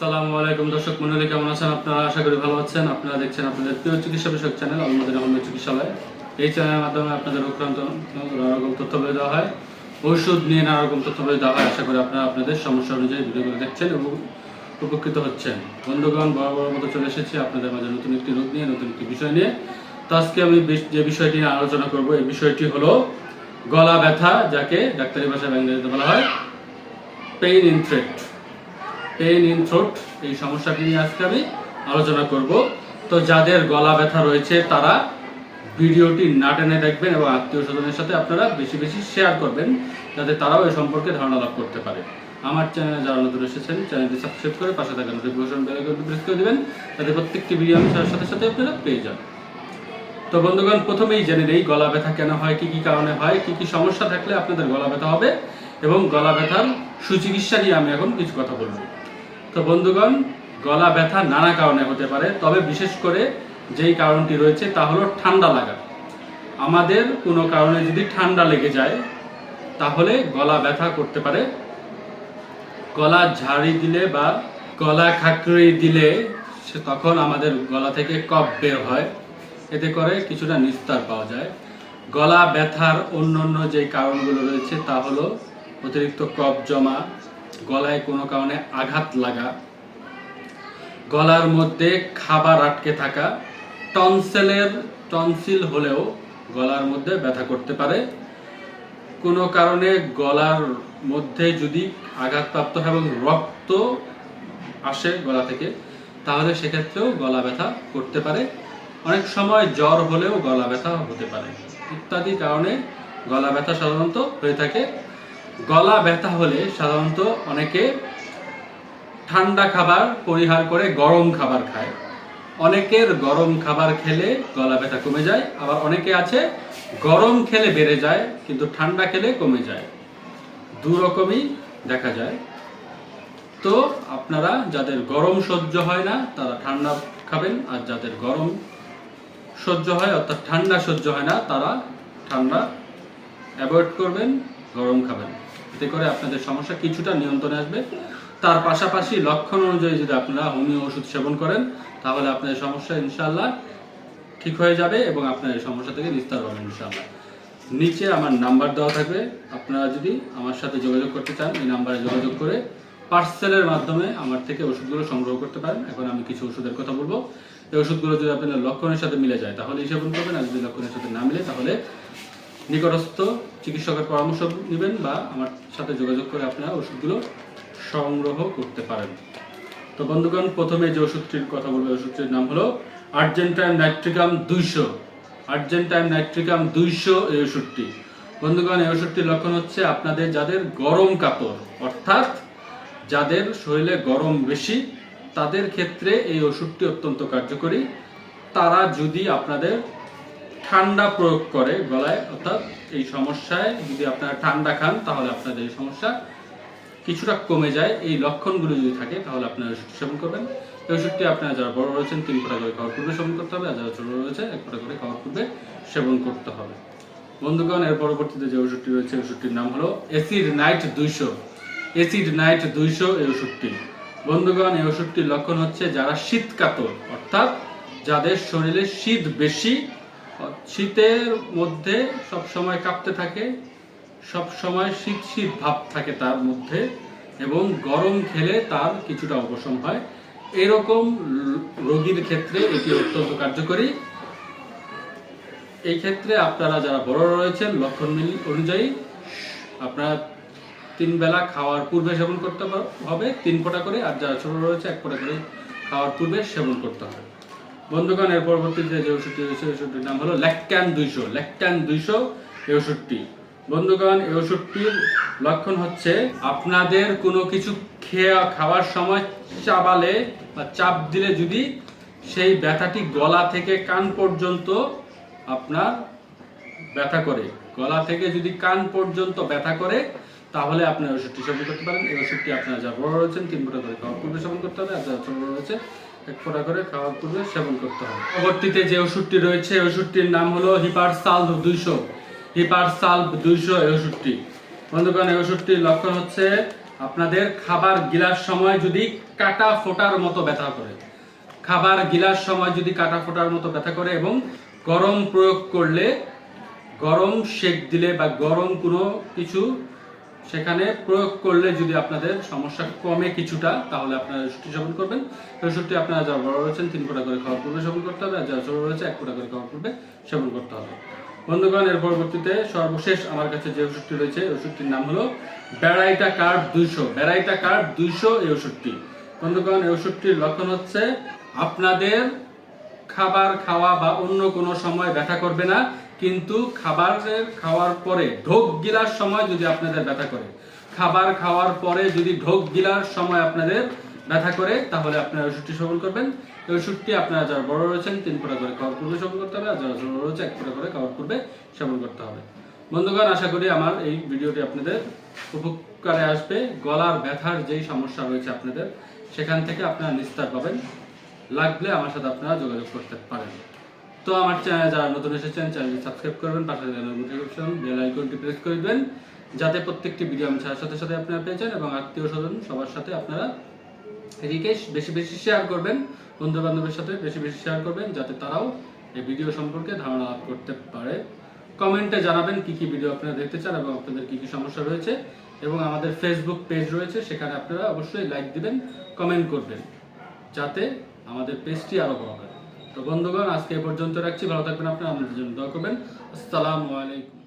আসসালামু আলাইকুম দর্শক মন্ডলী, কেমন আছেন আপনারা? আশা করি ভালো আছেন। আপনারা দেখছেন আপনাদের প্রিয় চিকিৎসা বিষয়ক চ্যানেল অলমদিন আহমেদ চিকিৎসালয়। এই চ্যানেলের মাধ্যমে আপনাদের উক্রান্ত নানা রকম তথ্য বলে দেওয়া হয় ঔষধ নিয়ে নানা রকম তথ্য বলে দেওয়া হয়। আশা করি আপনারা আপনাদের সমস্যা অনুযায়ী ভিডিওগুলো দেখছেন এবং উপকৃত হচ্ছেন। বন্ধুগণ, বড় বড় মতো চলে এসেছি আপনাদের মাঝে নতুন একটি রোগ নিয়ে, নতুন একটি বিষয় নিয়ে। তো আজকে আমি যে বিষয়টি নিয়ে আলোচনা করব, এই বিষয়টি হলো গলা ব্যথা, যাকে ডাক্তারি ভাষায় ইংরেজিতে বলা হয় pain in pain in, throat, এই সমস্যাটি নিয়ে আজকে আমি আলোচনা করব। তো যাদের গলা ব্যথা রয়েছে, তারা ভিডিওটি না টেনে দেখবেন এবং আত্মীয় স্বজনের সাথে আপনারা বেশি বেশি শেয়ার করবেন, যাতে তারাও এই সম্পর্কে ধারণা লাভ করতে পারে। আমার চ্যানেলে যারা নতুন এসেছেন চ্যানেলটি সাবস্ক্রাইব করে পাশে থাকা নোটিফিকেশন বেল আইকনটি প্রেস করে দিবেন, যাতে প্রত্যেকটি ভিডিও আমি সাথে সাথে আপনারা পেয়ে যান। তো বন্ধুগণ, প্রথমেই জেনে নেই গলা ব্যথা কেন হয়, কি কি কারণে হয়, কি কি সমস্যা থাকলে আপনাদের গলা ব্যথা হবে, এবং গলা ব্যথার সুচিকিৎসা নিয়ে আমি এখন কিছু কথা বলব। তো বন্ধুগণ, গলা ব্যথা নানা কারণে হতে পারে, তবে বিশেষ করে যেই কারণটি রয়েছে তা হলো ঠান্ডা লাগা। আমাদের কোনো কারণে যদি ঠান্ডা লেগে যায়, তাহলে গলা ব্যথা করতে পারে। গলা ঝাড়ি দিলে বা গলা খাকড়ি দিলে সে তখন আমাদের গলা থেকে কফ বের হয়। এতে করে কিছুটা নিস্তার পাওয়া যায়। গলা ব্যথার অন্য অন্য যে কারণগুলো রয়েছে তা হলো অতিরিক্ত কফ জমা গলায় কোনো কারণে আঘাত লাগা, গলার মধ্যে খাবার আটকে থাকা, টনসেলের, টনসিল হলেও গলার মধ্যে ব্যথা করতে পারে। কোনো কারণে গলার মধ্যে যদি আঘাতপ্রাপ্ত হয় এবং রক্ত আসে গলা থেকে, তাহলে সেক্ষেত্রেও গলা ব্যথা করতে পারে। অনেক সময় জ্বর হলেও গলা ব্যথা হতে পারে। ইত্যাদি কারণে গলা ব্যথা সাধারণত হয়ে থাকে। গলা ব্যথা হলে সাধারণত অনেকে ঠান্ডা খাবার পরিহার করে গরম খাবার খায়। অনেকের গরম খাবার খেলে গলা ব্যথা কমে যায়, আবার অনেকে আছে গরম খেলে বেড়ে যায়, কিন্তু ঠান্ডা খেলে কমে যায়। দু রকমই দেখা যায়। তো আপনারা যাদের গরম সহ্য হয় না, তারা ঠান্ডা খাবেন, আর যাদের গরম সহ্য হয়, অর্থাৎ ঠান্ডা সহ্য হয় না, তারা ঠান্ডা অ্যাভয়েড করবেন, গরম খাবেন। এতে করে আপনাদের সমস্যা কিছুটা নিয়ন্ত্রণে আসবে। তার পাশাপাশি লক্ষণ অনুযায়ী যদি আপনারা হোমিও ওষুধ সেবন করেন, তাহলে আপনাদের সমস্যা ইনশাল্লাহ ঠিক হয়ে যাবে এবং আপনার এই সমস্যা থেকে নিস্তার পাবেন ইনশাল্লাহ নিচে আমার নাম্বার দেওয়া থাকবে। আপনারা যদি আমার সাথে যোগাযোগ করতে চান, এই নাম্বারে যোগাযোগ করে পার্সেলের মাধ্যমে আমার থেকে ওষুধগুলো সংগ্রহ করতে পারেন। এখন আমি কিছু ওষুধের কথা বলব। এই ওষুধগুলো যদি আপনার লক্ষণের সাথে মিলে যায় তাহলে এই সেবন করবেন। আর যদি লক্ষণের সাথে না মিলে, তাহলে নিকটস্থ চিকিৎসকের পরামর্শ নেবেন বা আমার সাথে যোগাযোগ করে আপনারা ওষুধগুলো সংগ্রহ করতে পারেন। তো বন্ধুগণ, প্রথমে যে ওষুধটির কথা বলব ওষুধটির নাম হলো আর্জেন্টাইন নাইট্রিকাম দুইশো। আর্জেন্টাইন নাইট্রিকাম দুইশো এই ওষুধটি। বন্ধুগণ, এই ওষুধটির লক্ষণ হচ্ছে আপনাদের যাদের গরম কাপড়, অর্থাৎ যাদের শরীরে গরম বেশি, তাদের ক্ষেত্রে এই ওষুধটি অত্যন্ত কার্যকরী। তারা যদি আপনাদের ঠান্ডা প্রয়োগ করে গলায়, অর্থাৎ এই সমস্যায় যদি আপনারা ঠান্ডা খান, তাহলে আপনাদের এই সমস্যা কিছুটা কমে যায়। এই লক্ষণগুলো যদি থাকে, তাহলে আপনারা ওষুধ সেবন করবেন। এই ওষুধটি আপনারা যারা বড় রয়েছেন, তিন ফোঁটা করে খাওয়ার পূর্বে সেবন করতে হবে, আর যারা ছোট রয়েছে, এক ফোঁটা করে খাওয়ার পূর্বে সেবন করতে হবে। বন্ধুগণ, এর পরবর্তীতে যে ওষুধটি রয়েছে ওষুধটির নাম হলো এসিড নাইট দুইশো। এসিড নাইট দুইশো এই ওষুধটি। বন্ধুগণ, এই ওষুধটির লক্ষণ হচ্ছে যারা শীত কাতর অর্থাৎ যাদের শরীরে শীত বেশি শীতের মধ্যে সব সময় কাঁপতে থাকে, সব সময় শীত শীত ভাব থাকে তার মধ্যে, এবং গরম খেলে তার কিছুটা উপশম হয়। এরকম রোগীর ক্ষেত্রে এটি অত্যন্ত কার্যকরী। এই ক্ষেত্রে আপনারা যারা বড় রয়েছেন, লক্ষণ অনুযায়ী আপনারা তিন বেলা খাওয়ার পূর্বে সেবন করতে হবে, তিন ফোঁটা করে, আর যারা ছোট রয়েছে, এক ফোঁটা করে খাওয়ার পূর্বে সেবন করতে হবে। বন্ধুগণ এর পরবর্তীতে যে ওষুধটি রয়েছে ওষুধটির নাম হলো ল্যাকট্যান দুইশো ল্যাকট্যান দুইশো এই ওষুধটি বন্ধুগণ এই ওষুধটির লক্ষণ হচ্ছে আপনাদের কোনো কিছু খেয়া, খাওয়ার সময় চাবালে বা চাপ দিলে যদি সেই ব্যথাটি গলা থেকে কান পর্যন্ত আপনার ব্যথা করে, গলা থেকে যদি কান পর্যন্ত ব্যথা করে, তাহলে আপনি ওষুধটি সেবন করতে পারেন। এই ওষুধটি আপনারা যা বড় রয়েছেন, তিন ফোঁটা খাওয়ার পূর্বে সেবন করতে হবে, আর যারা ছোট রয়েছে এক ফোঁটা করে খাওয়ার পূর্বে সেবন করতে হবে। পরবর্তীতে যে ওষুধটি রয়েছে ওষুধটির নাম হলো হিপার সালভ দুইশো। হিপার সালভ দুইশো এই ওষুধটি। বন্ধুগণ, এই ওষুধটির লক্ষণ হচ্ছে আপনাদের খাবার গিলার সময় যদি কাটা ফোটার মতো ব্যথা করে। খাবার গিলার সময় যদি কাটা ফোটার মতো ব্যথা করে এবং গরম প্রয়োগ করলে গরম সেক দিলে বা গরম কোনো কিছু সেখানে প্রয়োগ করলে যদি আপনাদের সমস্যা কমে কিছুটা, তাহলে আপনারা ওষুধটি সেবন করবেন। ওষুধটি আপনারা যারা বড় রয়েছেন, তিন কোটা করে খাওয়ার পূর্বে সেবন করতে হবে, আর যারা ছোট রয়েছে, এক কোটা করে খাওয়ার পূর্বে সেবন করতে হবে। বন্ধুগণ, এর পরবর্তীতে সর্বশেষ আমার কাছে যে ওষুধটি রয়েছে ওষুধটির নাম হলো ব্যারাইটা কার্ড দুইশো। ব্যারাইটা কার্ড দুইশো এই ওষুধটি। বন্ধুগণ, এই ওষুধটির লক্ষণ হচ্ছে আপনাদের খাবার খাওয়া বা অন্য কোনো সময় ব্যথা করবে না কিন্তু খাবারের খাওয়ার পরে ঢোক গিলার সময় যদি আপনাদের ব্যথা করে। খাবার খাওয়ার পরে যদি ঢোক গিলার সময় আপনাদের ব্যথা করে, তাহলে আপনারা ওষুধটি সেবন করবেন। এই ওষুধটি আপনারা যারা বড় রয়েছেন, তিন ফোঁটা করে খাওয়ার পূর্বে সেবন করতে হবে, আর যারা ছোট রয়েছে, এক ফোঁটা করে খাওয়ার পূর্বে সেবন করতে হবে। বন্ধুগণ, আশা করি আমার এই ভিডিওটি আপনাদের উপকারে আসবে। গলার ব্যথার যেই সমস্যা রয়েছে আপনাদের, সেখান থেকে আপনারা নিস্তার পাবেন। লাগলে আমার সাথে আপনারা যোগাযোগ করতে পারেন। তো আমার চ্যানেল যারা নতুন এসেছেন চ্যানেলটি সাবস্ক্রাইব করবেন, পাশে নোটিফিকেশন বেল আইকনটি প্রেস করে যাতে প্রত্যেকটি ভিডিও আমি ছাড়ার সাথে সাথে আপনারা পেয়ে যান এবং আত্মীয় স্বজন সবার সাথে আপনারা এদিকে বেশি বেশি শেয়ার করবেন বন্ধু বান্ধবের সাথে বেশি বেশি শেয়ার করবেন, যাতে তারাও এই ভিডিও সম্পর্কে ধারণা লাভ করতে পারে। কমেন্টে জানাবেন কি কি ভিডিও আপনারা দেখতে চান এবং আপনাদের কি কি সমস্যা রয়েছে এবং আমাদের ফেসবুক পেজ রয়েছে, সেখানে আপনারা অবশ্যই লাইক দিবেন কমেন্ট করবেন, যাতে আমাদের পেজটি আরও বড় হয়। তো বন্ধুগণ, আজকে এ পর্যন্ত রাখছি। ভালো থাকবেন আপনারা আমাদের জন্য দোয়া করবেন। আসসালামু আলাইকুম।